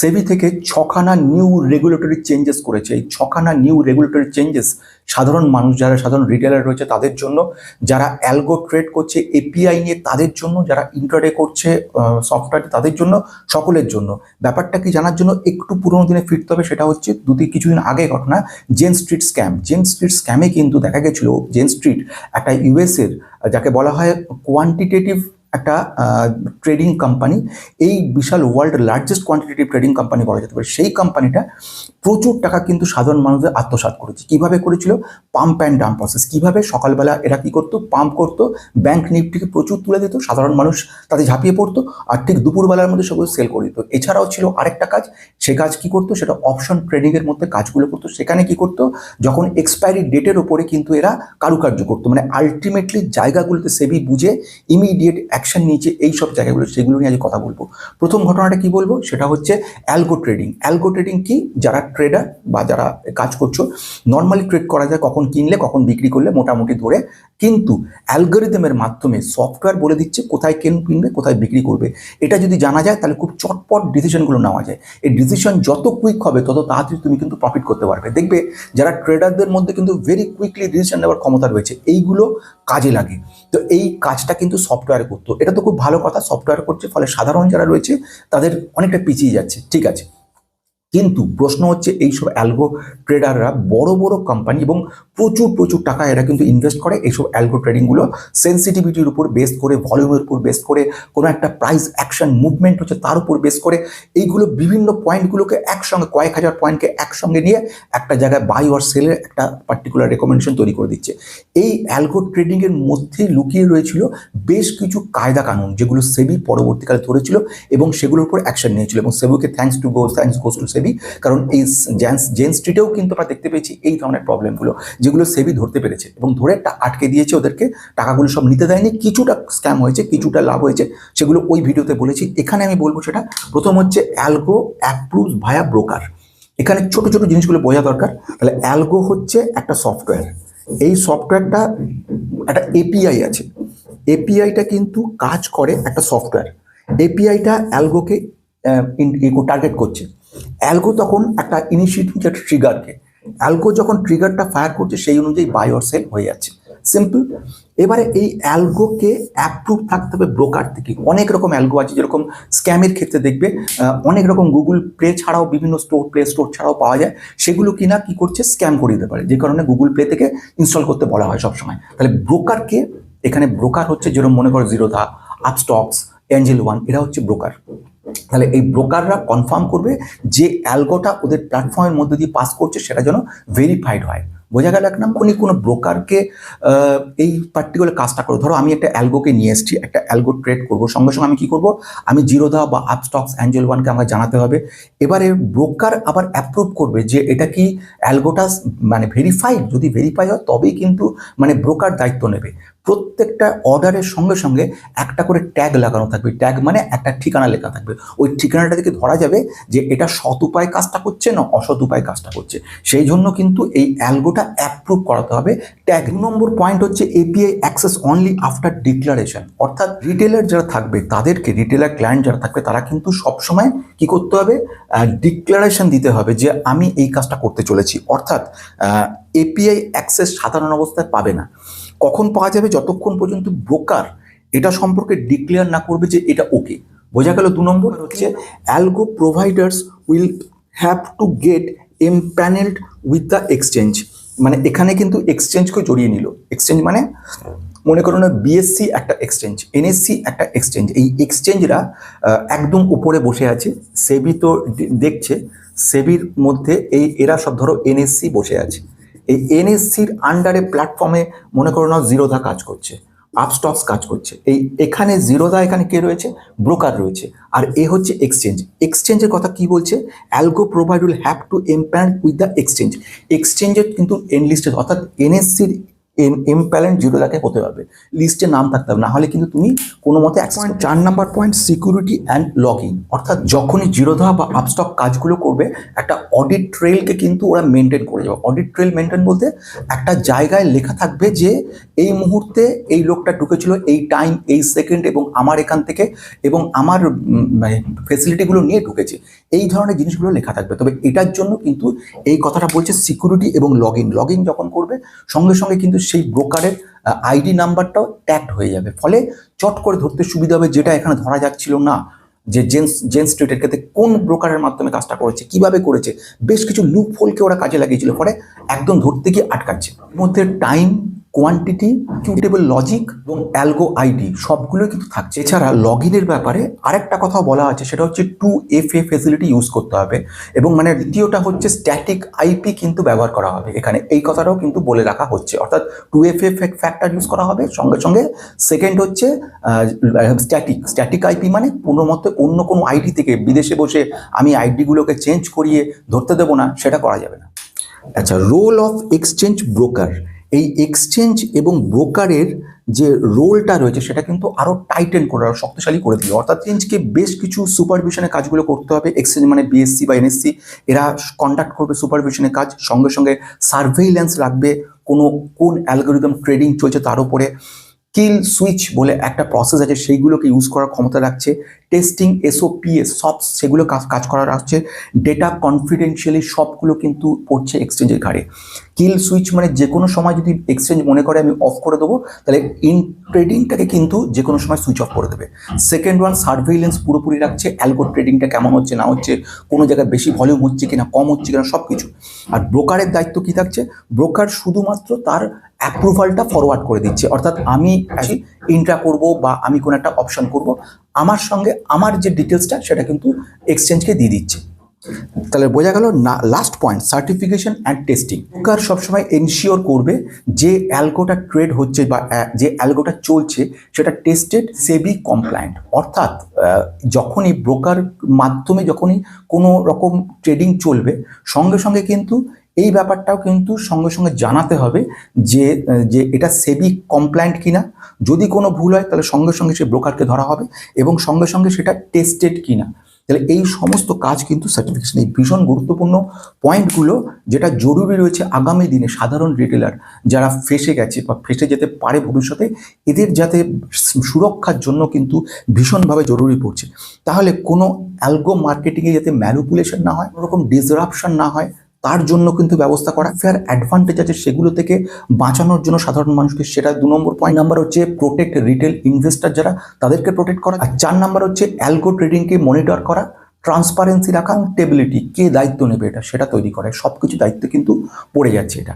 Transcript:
সেবি থেকে ছখানা new regulatory changes করেছে। এই ছখানা নিউ রেগুলেটরি চেঞ্জেস সাধারণ মানুষ যারা, সাধারণ রিটেলার রয়েছে তাদের জন্য, যারা অ্যালগো ট্রেড করছে এপিআই নিয়ে তাদের জন্য, যারা ইন্টারডে করছে সফটওয়্যার তাদের জন্য, সকলের জন্য। ব্যাপারটা কি জানার জন্য একটু পুরোনো দিনে ফিরতে হবে সেটা হচ্ছে দু কিছুদিন আগে ঘটনা Jane Street scam Jane Street স্ক্যামে কিন্তু দেখা গেছিল জেন স্ট্রিট একটা ইউএসের যাকে বলা হয় কোয়ান্টিটেটিভ একটা ট্রেডিং কোম্পানি এই বিশাল world largest quantitative trading company বলা যেতে পারে, সেই কোম্পানিটা প্রচুর টাকা কিন্তু সাধারণ মানুষদের আত্মসাৎ করেছে। কীভাবে করেছিল? পাম্প অ্যান্ড ডাম্প প্রসেস কীভাবে সকালবেলা এরা কী করতো? পাম্প করতো ব্যাংক নিফটিকে প্রচুর তুলে দিত, সাধারণ মানুষ তাতে ঝাঁপিয়ে পড়তো, আর ঠিক দুপুরবেলার মধ্যে সেগুলো সেল করে দিত। এছাড়াও ছিল আরেকটা কাজ, সে কাজ কি করতো? সেটা অপশন ট্রেডিংয়ের মধ্যে কাজগুলো করতো। সেখানে কি করতো? যখন এক্সপায়ারি ডেটের ওপরে কিন্তু এরা কারুকার্য করতো। মানে আলটিমেটলি জায়গাগুলোতে সেবি বুঝে ইমিডিয়েট অ্যাকশন নিয়েছে এই সব জায়গাগুলো, সেগুলো নিয়ে আজ কথা বলব। প্রথম ঘটনাটা কি বলব? সেটা হচ্ছে অ্যালগো ট্রেডিং অ্যালগো ট্রেডিং কি? যারা ট্রেডার বা যারা কাজ করছ নর্মালি ট্রেড করা যায় কখন কিনলে, কখন বিক্রি করলে, মোটামুটি ধরে। কিন্তু অ্যালগোরিদমের মাধ্যমে সফটওয়্যার বলে দিচ্ছে কোথায় কেন কিনবে, কোথায় বিক্রি করবে। এটা যদি জানা যায়, তাহলে খুব চটপট ডিসিশনগুলো নেওয়া যায়। এই ডিসিশন যত কুইক হবে, তত তাড়াতাড়ি তুমি কিন্তু প্রফিট করতে পারবে। দেখবে, যারা ট্রেডারদের মধ্যে কিন্তু ভেরি কুইকলি ডিসিশন নেওয়ার ক্ষমতা রয়েছে, এইগুলো কাজে লাগে। তো এই কাজটা কিন্তু সফটওয়্যার করতো। এটা তো খুব ভালো কথা সফটওয়্যার করছে, ফলে সাধারণ যারা রয়েছে, তাদের অনেকটা পিছিয়ে যাচ্ছে। ঠিক আছে? কিন্তু প্রশ্ন হচ্ছে এইসব অ্যালগো ট্রেডাররা বড় বড় কোম্পানি এবং প্রচুর প্রচুর টাকা এরা কিন্তু ইনভেস্ট করে। এইসব অ্যালগো ট্রেডিংগুলো সেন্সিটিভিটির উপর বেস করে ভলিউমের উপর বেস করে, কোনো একটা প্রাইস অ্যাকশন মুভমেন্ট হচ্ছে তার উপর বেস করে। এইগুলো বিভিন্ন পয়েন্টগুলোকে একসঙ্গে, কয়েক হাজার পয়েন্টকে একসঙ্গে নিয়ে একটা জায়গায় বাই অর সেলের একটা পার্টিকুলার রেকমেন্ডেশন তৈরি করে দিচ্ছে। এই অ্যালগো ট্রেডিংয়ের মধ্যে লুকিয়ে রয়েছিল বেশ কিছু কায়দা কানুন যেগুলো সেবি পরবর্তীকালে ধরেছিল এবং সেগুলোর উপর অ্যাকশন নিয়েছিল এবং সেবুকে thanks to go thanks goes to SEBI, কারণ এই জেন স্ট্রিটেও কিন্তু আমরা দেখতে পেয়েছি এই ধরনের প্রবলেমগুলো, যেগুলো সেবি ধরতে পেরেছে। এবং ধরে আটকে দিয়েছে ওদেরকে, টাকাগুলো সব নিতে দেয়নি, কিছুটা স্ক্যাম হয়েছে, কিছুটা লাভ হয়েছে, সেগুলো ওই ভিডিওতে বলেছি। এখানে আমি বলব সেটা, প্রথম হচ্ছে অ্যালগো অ্যাপ্রুভ ভায়া ব্রোকার এখানে ছোট ছোট জিনিসগুলো বোঝা দরকার। তাহলে অ্যালগো হচ্ছে একটা সফটওয়্যার এই সফটওয়্যারটা একটা এপিআই আছে। এপিআইটা কিন্তু কাজ করে একটা সফটওয়্যার এপিআইটা অ্যালগোকে টার্গেট করছে। অ্যালগো তখন একটা ইনিশিয়েটিভ একটা ট্রিগারকে অ্যালগো যখন ট্রিগারটা ফায়ার করছে, সেই অনুযায়ী বাই অর সেল হয়ে যাচ্ছে। সিম্পল এবারে এই অ্যালগোকে অ্যাপ্রুভ থাকতে হবে ব্রোকার থেকে। অনেক রকম অ্যালগো আছে, যেরকম স্ক্যামের ক্ষেত্রে দেখবে অনেক রকম গুগল প্লে ছাড়াও বিভিন্ন স্টোর প্লে স্টোর ছাড়াও পাওয়া যায়। সেগুলো কিনা কি করছে স্ক্যাম করে দিতে পারে। যে কারণে গুগল প্লে থেকে ইনস্টল করতে বলা হয় সবসময়। তাহলে ব্রোকারকে এখানে ব্রোকার হচ্ছে যেরকম মনে করো জিরোধা আপস্টক্স অ্যাঞ্জেল ওয়ান এরা হচ্ছে ব্রোকার তাহলে এই ব্রোকাররা কনফার্ম করবে যে অ্যালগোটা ওদের প্ল্যাটফর্মের মধ্যে দিয়ে পাস করছে, সেটা যেন ভেরিফাইড হয়। বোঝা গেল এক নাম্বার? উনি কোনো ব্রোকারকে এই পার্টিকুলার কাজটা করো। ধরো আমি একটা অ্যালগোকে নিয়ে এসেছি, একটা অ্যালগো ট্রেড করব। সঙ্গে সঙ্গে আমি কি করব? আমি জিরোদা বা আপস্টক্স অ্যাঞ্জেল ওয়ানকে আমাকে জানাতে হবে। এবারে ব্রোকার আবার অ্যাপ্রুভ করবে যে এটা কি অ্যালগোটা মানে ভেরিফাইড যদি ভেরিফাই হয়, তবেই কিন্তু মানে ব্রোকার দায়িত্ব নেবে। প্রত্যেকটা অর্ডারের সঙ্গে সঙ্গে একটা করে ট্যাগ লাগানো থাকবে। ট্যাগ মানে একটা ঠিকানা লেখা থাকবে। ওই ঠিকানাটা থেকে ধরা যাবে যে এটা সৎ উপায় কাজটা করছে না অসৎ উপায় কাজটা করছে। সেই জন্য কিন্তু এই অ্যালগোটা অ্যাপ্রুভ করাতে হবে। ট্যাগ নম্বর পয়েন্ট হচ্ছে API access only after declaration অর্থাৎ রিটেলার যারা থাকবে, তাদেরকে রিটেলার ক্লায়েন্ট যারা থাকবে, তারা কিন্তু সবসময় কি করতে হবে? ডিক্লারেশন দিতে হবে যে আমি এই কাজটা করতে চলেছি। অর্থাৎ এপিআই অ্যাক্সেস সাধারণ অবস্থায় পাবে না। কখন পাওয়া যাবে, যতক্ষণ পর্যন্ত ব্রোকার এটা সম্পর্কে ডিক্লেয়ার না করবে যে এটা ওকে বোঝা গেল দু নম্বর হচ্ছে algo providers will have to get empanelled with the exchange মানে এখানে কিন্তু এক্সচেঞ্জকে জড়িয়ে নিল। এক্সচেঞ্জ মানে মনে করো না বিএসসি একটা এক্সচেঞ্জ এনএসসি একটা এক্সচেঞ্জ এই এক্সচেঞ্জরা একদম উপরে বসে আছে সেবি তো দেখছে সেবির মধ্যে এই, এরা সব ধরো এনএসসি বসে আছে। এই এনএসসির আন্ডারে প্ল্যাটফর্মে মনে করো না জিরোধা কাজ করছে আপস্টক্স কাজ করছে, এই এখানে জিরোধা এখানে কে রয়েছে? ব্রোকার রয়েছে, আর এ হচ্ছে এক্সচেঞ্জ এক্সচেঞ্জের কথা কি বলছে? Algo provide will have to empanelled with the exchange এক্সচেঞ্জের কিন্তু এনলিস্টেড অর্থাৎ এনএসসির এম এম প্যালেন্ট জিরো লাখে হতে হবে লিস্টে নাম থাকতে হবে। না হলে কিন্তু তুমি কোনো মতে পয়েন্ট চার number point security and logging অর্থাৎ যখনই জিরোধা বা আপস্টক কাজগুলো করবে একটা অডিট ট্রেলকে কিন্তু ওরা মেনটেন করে যাবে। অডিট ট্রেল মেনটেন বলতে একটা জায়গায় লেখা থাকবে যে এই মুহূর্তে এই লোকটা ঢুকেছিল এই টাইম এই সেকেন্ড এবং আমার এখান থেকে এবং আমার ফেসিলিটিগুলো নিয়ে ঢুকেছে। এই ধরনের জিনিসগুলো লেখা থাকবে। তবে এটার জন্য কিন্তু এই কথাটা বলছে সিকিউরিটি এবং লগ ইন লগ ইন যখন করবে সঙ্গে সঙ্গে কিন্তু সেই ব্রোকারের আইডি নাম্বারটাও ট্যাগড হয়ে যাবে। ফলে চট করে ধরতে সুবিধা হবে যেটা এখানে ধরা যাচ্ছিল না, যে জেন্স জেন্স স্ট্রিটের ক্ষেত্রে কোন ব্রোকারের মাধ্যমে কাজটা করেছে, কীভাবে করেছে, বেশ কিছু লুপ ফোলকে ওরা কাজে লাগিয়েছিল, ফলে একদম ধরতে গিয়ে আটকাচ্ছে। মধ্যে টাইম কোয়ান্টিটি কিউটেবল লজিক এবং অ্যালগো আইডি সবগুলো কিন্তু থাকছে। এছাড়া লগ ইনের ব্যাপারে আরেকটা কথাও বলা আছে, সেটা হচ্ছে two F A facility use করতে হবে এবং মানে দ্বিতীয়টা হচ্ছে স্ট্যাটিক আইপি কিন্তু ব্যবহার করা হবে। এখানে এই কথাটাও কিন্তু বলে রাখা হচ্ছে। অর্থাৎ two F A factor use করা হবে, সঙ্গে সঙ্গে সেকেন্ড হচ্ছে স্ট্যাটিক স্ট্যাটিক আইপি মানে কোনো মতে অন্য কোনো আইডি থেকে বিদেশে বসে আমি আইডিগুলোকে চেঞ্জ করিয়ে ধরতে দেবো না, সেটা করা যাবে না। আচ্ছা রোল অফ এক্সচেঞ্জ ব্রোকার এই এক্সচেঞ্জ এবং ব্রোকারের যে রোলটা রয়েছে, সেটা কিন্তু আরও টাইটেন করে, আরও শক্তিশালী করে দিল অর্থাৎ চেঞ্জকে বেশ কিছু সুপারভিশনের কাজগুলো করতে হবে। এক্সচেঞ্জ মানে বিএসসি বা এনএসসি এরা কন্ডাক্ট করবে সুপারভিশনের কাজ। সঙ্গে সঙ্গে সার্ভেইল্যান্স রাখবে কোনো, কোন অ্যালগোরিদম ট্রেডিং চলছে তার উপরে। কিল সুইচ বলে একটা প্রসেস আছে, সেইগুলোকে ইউজ করার ক্ষমতা রাখছে। টেস্টিং এসওপিএস সব সেগুলো কাজ কাজ করা রাখছে ডেটা কনফিডেন্সিয়ালি সবগুলো কিন্তু পড়ছে এক্সচেঞ্জের ঘাড়ে। কিল সুইচ মানে যে কোনো সময় যদি এক্সচেঞ্জ মনে করে আমি অফ করে দেবো, তাহলে ইন ট্রেডিংটাকে কিন্তু যে কোনো সময় সুইচ অফ করে দেবে। সেকেন্ড ওয়ান সার্ভেইলেন্স পুরোপুরি রাখছে অ্যালগো ট্রেডিংটা কেমন হচ্ছে, না হচ্ছে, কোনো জায়গায় বেশি ভলিউম হচ্ছে কিনা, কম হচ্ছে কিনা সব কিছু আর ব্রোকারের দায়িত্ব কি থাকছে? ব্রোকার শুধুমাত্র তার অ্যাপ্রুভালটা ফরওয়ার্ড করে দিচ্ছে। অর্থাৎ আমি ইন্ট্রা করব বা আমি কোনো একটা অপশন করব, আমার সঙ্গে আমার যে ডিটেলসটা সেটা কিন্তু এক্সচেঞ্জকে দিয়ে দিচ্ছে। তাহলে বোঝা গেল না last point certification and testing broker সবসময় এনশিওর করবে যে অ্যালগোটা ট্রেড হচ্ছে বা যে অ্যালগোটা চলছে, সেটা টেস্টেড সেবি কমপ্লায়েন্ট অর্থাৎ যখনই ব্রোকার মাধ্যমে যখনই কোনো রকম ট্রেডিং চলবে, সঙ্গে সঙ্গে কিন্তু এই ব্যাপারটাও কিন্তু সঙ্গে সঙ্গে জানাতে হবে যে যে এটা সেবি কমপ্লায়েন্ট কিনা। যদি কোনো ভুল হয়, তাহলে সঙ্গে সঙ্গে সে ব্রোকারকে ধরা হবে এবং সঙ্গে সঙ্গে সেটা টেস্টেড কিনা। তাহলে এই সমস্ত কাজ কিন্তু সার্টিফিকেশন এই ভীষণ গুরুত্বপূর্ণ পয়েন্টগুলো যেটা জরুরি রয়েছে আগামী দিনে সাধারণ রিটেলার যারা ফেসে গেছে বা ফেসে যেতে পারে ভবিষ্যতে, এদের যাতে সুরক্ষার জন্য কিন্তু ভীষণভাবে জরুরি পড়ছে। তাহলে কোনো অ্যালগো মার্কেটিংয়ে যাতে ম্যানুপুলেশন না হয়, কোনো রকম ডিসরাপশন না হয় তার জন্য কিন্তু ব্যবস্থা করা ফেয়ার অ্যাডভান্টেজ আছে সেগুলো থেকে বাঁচানোর জন্য সাধারণ মানুষকে। সেটা দু নম্বর পয়েন্ট নাম্বার হচ্ছে প্রোটেক্ট রিটেল ইনভেস্টার যারা, তাদেরকে প্রোটেক্ট করা। আর চার নাম্বার হচ্ছে অ্যালগো ট্রেডিংকে মনিটর করা ট্রান্সপারেন্সি রাখা টেবিলিটি কে দায়িত্ব নেবে এটা, সেটা তৈরি করে। সব কিছু দায়িত্ব কিন্তু পড়ে যাচ্ছে এটা।